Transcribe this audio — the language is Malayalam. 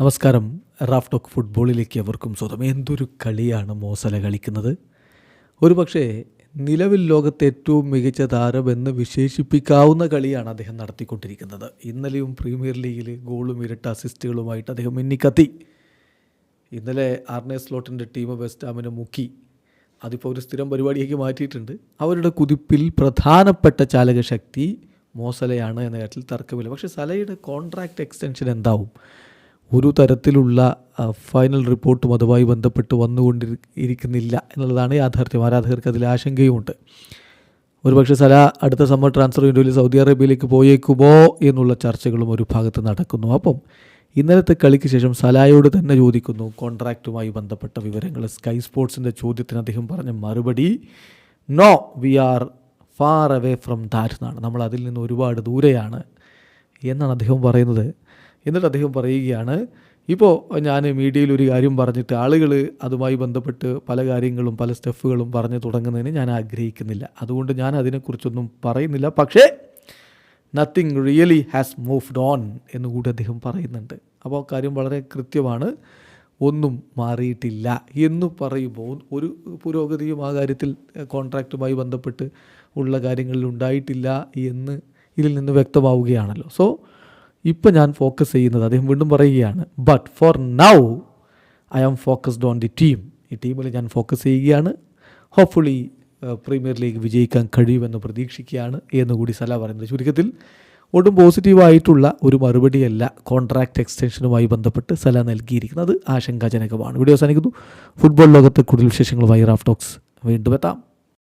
നമസ്കാരം. റാഫ് ടോക്ക് ഫുട്ബോളിലേക്ക് അവർക്കും സ്വതം എന്തൊരു കളിയാണ് മോസല കളിക്കുന്നത്. ഒരുപക്ഷേ നിലവിൽ ലോകത്തെ ഏറ്റവും മികച്ച താരമെന്ന് വിശേഷിപ്പിക്കാവുന്ന കളിയാണ് അദ്ദേഹം നടത്തിക്കൊണ്ടിരിക്കുന്നത്. ഇന്നലെയും പ്രീമിയർ ലീഗിൽ ഗോളും ഇരട്ട അസിസ്റ്റുകളുമായിട്ട് അദ്ദേഹം മിന്നിക്കത്തി. ഇന്നലെ ആർണെ സ്ലോട്ടിന്റെ ടീം വെസ്റ്റ് ഹാമിനെ മുക്കി. അതിപ്പോൾ ഒരു സ്ഥിരം പരിപാടിയാക്കി മാറ്റിയിട്ടുണ്ട്. അവരുടെ കുതിപ്പിൽ പ്രധാനപ്പെട്ട ചാലകശക്തി മോസലയാണ് എന്ന കാര്യത്തിൽ തർക്കമില്ല. പക്ഷേ സലയുടെ കോൺട്രാക്റ്റ് എക്സ്റ്റൻഷൻ എന്താവും? ഒരു തരത്തിലുള്ള ഫൈനൽ റിപ്പോർട്ടും അതുമായി ബന്ധപ്പെട്ട് വന്നുകൊണ്ടിരിക്കുന്നില്ല എന്നുള്ളതാണ് യാഥാർത്ഥ്യം. ആരാധകർക്ക് അതിൽ ആശങ്കയുമുണ്ട്. ഒരുപക്ഷെ സല അടുത്ത സമ്മർ ട്രാൻസ്ഫർ വിൻഡോയിൽ സൗദി അറേബ്യയിലേക്ക് പോയേക്കുമോ എന്നുള്ള ചർച്ചകളും ഒരു ഭാഗത്ത് നടക്കുന്നു. അപ്പം ഇന്നലത്തെ കളിക്ക് ശേഷം സലായോട് തന്നെ ചോദിക്കുന്നു. കോൺട്രാക്റ്റുമായി ബന്ധപ്പെട്ട വിവരങ്ങൾ. സ്കൈ സ്പോർട്സിന്റെ ചോദ്യത്തിന് അദ്ദേഹം പറഞ്ഞ മറുപടി no we are far away from that എന്നാണ്. നമ്മൾ അതിൽ നിന്ന് ഒരുപാട് ദൂരെയാണ് എന്നാണ് അദ്ദേഹം പറയുന്നത്. എന്നിട്ട് അദ്ദേഹം പറയുകയാണ് ഇപ്പോൾ ഞാൻ മീഡിയയിൽ ഒരു കാര്യം പറഞ്ഞിട്ട് ആളുകൾ അതുമായി ബന്ധപ്പെട്ട് പല കാര്യങ്ങളും പല സ്റ്റെഫുകളും പറഞ്ഞു തുടങ്ങുന്നതിന് ഞാൻ ആഗ്രഹിക്കുന്നില്ല. അതുകൊണ്ട് ഞാൻ അതിനെക്കുറിച്ചൊന്നും പറയുന്നില്ല. പക്ഷേ nothing really has moved on എന്ന് എന്നുകൂടി അദ്ദേഹം പറയുന്നുണ്ട്. അപ്പോൾ ആ കാര്യം വളരെ കൃത്യമാണ്. ഒന്നും മാറിയിട്ടില്ല എന്ന് പറയുമ്പോൾ ഒരു പുരോഗതിയും ആ കാര്യത്തിൽ കോൺട്രാക്റ്റുമായി ബന്ധപ്പെട്ട് ഉള്ള കാര്യങ്ങളിൽ ഉണ്ടായിട്ടില്ല എന്ന് ഇതിൽ നിന്ന് വ്യക്തമാവുകയാണല്ലോ. സോ ഇപ്പം ഞാൻ ഫോക്കസ് ചെയ്യുന്നത് അദ്ദേഹം വീണ്ടും പറയുകയാണ് but for now I am focused on the team ഈ ടീമിൽ ഞാൻ ഫോക്കസ് ചെയ്യുകയാണ്. ഹോപ്പ്ഫുള്ളി പ്രീമിയർ ലീഗ് വിജയിക്കാൻ കഴിയുമെന്ന് പ്രതീക്ഷിക്കുകയാണ് എന്നുകൂടി സല പറയുന്നത്. ചുരുക്കത്തിൽ ഒട്ടും പോസിറ്റീവായിട്ടുള്ള ഒരു മറുപടിയല്ല കോൺട്രാക്റ്റ് എക്സ്റ്റൻഷനുമായി ബന്ധപ്പെട്ട് സല നൽകിയിരിക്കുന്നത്. ആശങ്കാജനകമാണ്. വീഡിയോ അവസാനിക്കുന്നു. ഫുട്ബോൾ ലോകത്ത് കൂടുതൽ വിശേഷങ്ങൾ റാഫ് ടോക്സ്. വീണ്ടും എത്താം.